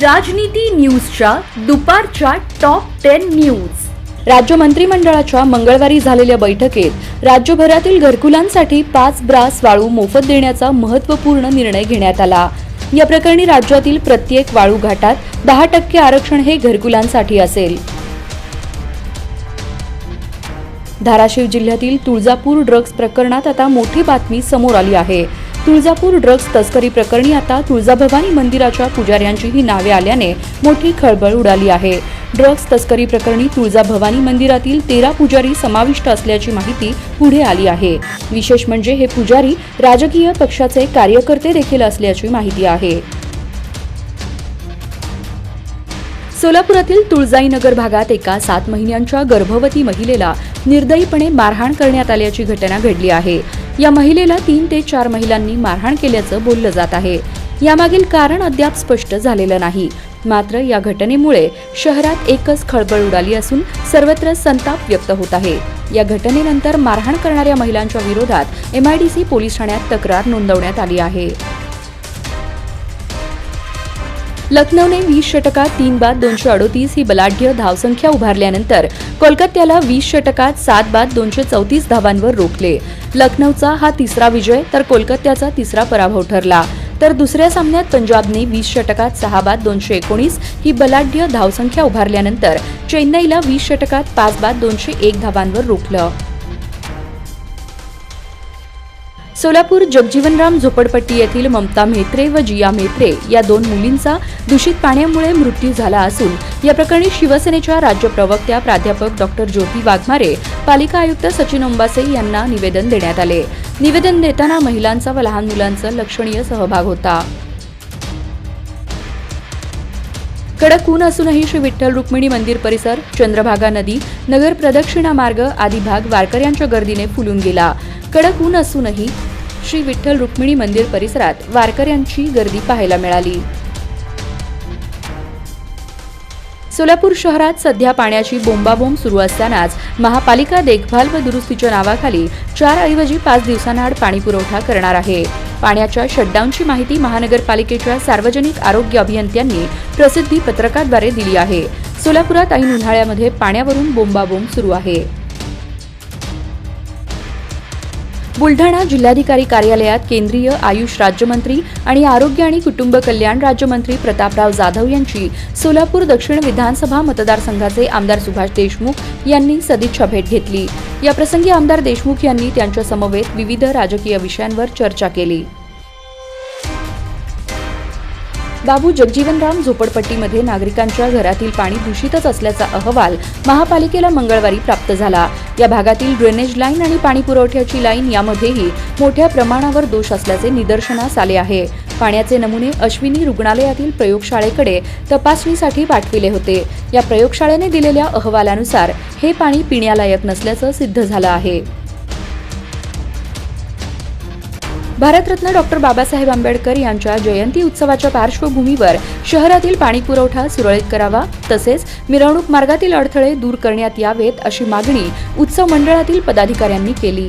राजनीती न्यूजच्या दुपारच्या टॉप टेन न्यूज. राज्य मंत्रिमंडळाच्या मंगळवारी झालेल्या बैठकीत राज्यभरातील घरकुलांसाठी पाच ब्रास वाळू मोफत देण्याचा महत्त्वपूर्ण निर्णय घेण्यात आला. या प्रकरणी राज्यातील प्रत्येक वाळू घाटात दहा टक्के आरक्षण हे घरकुलांसाठी असेल. धाराशिव जिल्ह्यातील तुळजापूर ड्रग्ज प्रकरणात आता मोठी बातमी समोर आली आहे. तुळजापूर ड्रग्ज तस्करी प्रकरणी आता तुळजाभवानी मंदिराच्या पुजाऱ्यांचीही नावे आल्याने मोठी खळबळ उडाली आहे. ड्रग्ज तस्करी प्रकरणी तुळजाभवानी मंदिरातील तेरा पुजारी समाविष्ट असल्याची माहिती पुढे आली आहे. विशेष म्हणजे हे पुजारी राजकीय पक्षाचे कार्यकर्ते देखील असल्याची माहिती आहे. सोलापुरातील तुळजाईनगर भागात एका सात महिन्यांच्या गर्भवती महिलेला निर्दयीपणे मारहाण करण्यात आल्याची घटना घडली आहे. या महिलेला तीन ते चार महिलांनी मारहाण केल्याचं बोललं जात आहे. यामागील कारण अद्याप स्पष्ट झालेलं नाही. मात्र या घटनेमुळे शहरात एकच खळबळ उडाली असून सर्वत्र संताप व्यक्त होत आहे. या घटनेनंतर मारहाण करणाऱ्या महिलांच्या विरोधात एमआयडीसी पोलीस ठाण्यात तक्रार नोंदवण्यात आली आहे. लखनौने वीस षटकात तीन बाद दोनशे अडोतीस ही बलाढ्य धावसंख्या उभारल्यानंतर कोलकात्याला वीस षटकात सात बाद दोनशे चौतीस धावांवर रोखले. लखनौचा हा तिसरा विजय तर कोलकात्याचा तिसरा पराभव ठरला. तर दुसऱ्या सामन्यात पंजाबने वीस षटकात सहा बाद दोनशे एकोणीस ही बलाढ्य धावसंख्या उभारल्यानंतर चेन्नईला वीस षटकात पाच बाद दोनशे एक धावांवर रोखलं. सोलापूर जगजीवनराम झोपडपट्टी येथील ममता म्हेत्रे व जिया म्हेत्रे या दोन मुलींचा दूषित पाण्यामुळे मृत्यू झाला असून या प्रकरणी शिवसेनेच्या राज्य प्रवक्त्या प्राध्यापक डॉक्टर ज्योती वाघमारे पालिका आयुक्त सचिन अंबासे यांना निवेदन देण्यात आले. निवेदन देताना महिलांचा व लहान मुलांचा लक्षणीय सहभाग होता. कडक ऊन असूनही श्री विठ्ठल रुक्मिणी मंदिर परिसर चंद्रभागा नदी नगर प्रदक्षिणा मार्ग आदी भाग वारकऱ्यांच्या गर्दीने फुलून गेला. कडक ऊन असूनही श्री विठ्ठल रुक्मिणी मंदिर परिसरात वारकऱ्यांची गर्दी पाहायला मिळाली. सोलापूर शहरात सध्या पाण्याची बोंबाबोंब सुरू असतानाच महापालिका देखभाल व दुरुस्तीच्या नावाखाली चार ऐवजी पाच दिवसांआड पाणी पुरवठा करणार आहे. पाण्याच्या शटडाऊनची माहिती महानगरपालिकेच्या सार्वजनिक आरोग्य अभियंत्यांनी प्रसिद्धी पत्रकाद्वारे दिली आहे. सोलापुरात ऐन उन्हाळ्यामध्ये पाण्यावरून बोंबाबोंब सुरू आहे. बुलढाणा जिल्हाधिकारी कार्यालयात केंद्रीय आयुष राज्यमंत्री आणि आरोग्य आणि कुटुंब कल्याण राज्यमंत्री प्रतापराव जाधव यांची सोलापूर दक्षिण विधानसभा मतदारसंघाचे आमदार सुभाष देशमुख यांनी सदिच्छा भेट घेतली. याप्रसंगी आमदार देशमुख यांनी त्यांच्या समवेत विविध राजकीय विषयांवर चर्चा केली. बाबू जगजीवनराम झोपडपट्टीमध्ये नागरिकांच्या घरातील पाणी दूषितच असल्याचा अहवाल महापालिकेला मंगळवारी प्राप्त झाला. या भागातील ड्रेनेज लाईन आणि पाणी पुरवठ्याची लाईन यामध्येही मोठ्या प्रमाणावर दोष असल्याचे निदर्शनास आले आहे. पाण्याचे नमुने अश्विनी रुग्णालयातील प्रयोगशाळेकडे तपासणीसाठी पाठविले होते. या प्रयोगशाळेने दिलेल्या अहवालानुसार हे पाणी पिण्यालायक नसल्याचं सिद्ध झालं आहे. भारतरत्न डॉक्टर बाबासाहेब आंबेडकर यांच्या जयंती उत्सवाच्या पार्श्वभूमीवर शहरातील पाणीपुरवठा सुरळीत करावा तसेच मिरवणूक मार्गातील अडथळे दूर करण्यात यावेत अशी मागणी उत्सव मंडळातील पदाधिकाऱ्यांनी केली.